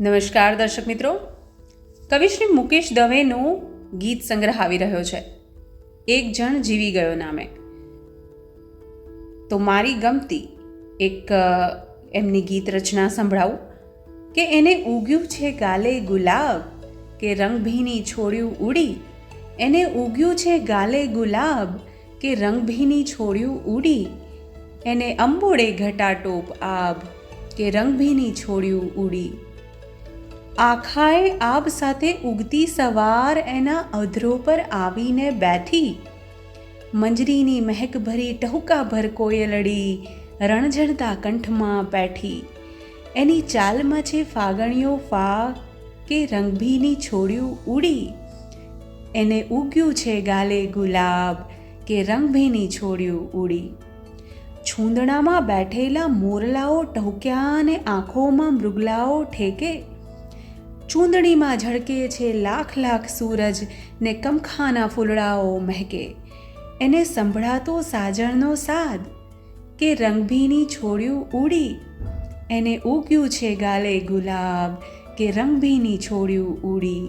નમસ્કાર દર્શક મિત્રો. કવિશ્રી મુકેશ દવેનું ગીત સંગ્રહ આવી રહ્યો છે. એક જણ જીવી ગયો નામે. તો મારી ગમતી એક એમની ગીત રચના સંભળાવું. કે એને ઉગ્યું છે ગાલે ગુલાબ, કે રંગભીની છોડ્યું ઉડી. એને ઉગ્યું છે ગાલે ગુલાબ, કે રંગભીની છોડ્યું ઉડી. એને અંબોડે ઘટાટોપ આબ કે રંગભીની છોડ્યું ઉડી. આખાએ આબ સાથે ઉગતી સવાર એના અધરો પર આવીને બેઠી. મંજરીની મહેક ભરી ટહુકા ભર કોયલડી રણઝણતા કંઠમાં બેઠી. એની ચાલમાં છે ફાગણીઓ ફા કે રંગભીની છોડ્યું ઉડી, એને ઉગ્યું છે ગાલે ગુલાબ કે રંગભીની છોડ્યું ઉડી. છૂંદણામાં બેઠેલા મોરલાઓ ટહુક્યા અને આંખોમાં મૃગલાઓ ઠેકે ચૂંદણીમાં ઝળકે છે લાખ લાખ સૂરજ ને કમખાના ફૂલડાઓ મહેકે. એને સંભળાતો સાજણનો સાદ કે રંગભીની છોડ્યું ઉડી. એને ઉગ્યું છે ગાલે ગુલાબ કે રંગભીની છોડ્યું ઉડી.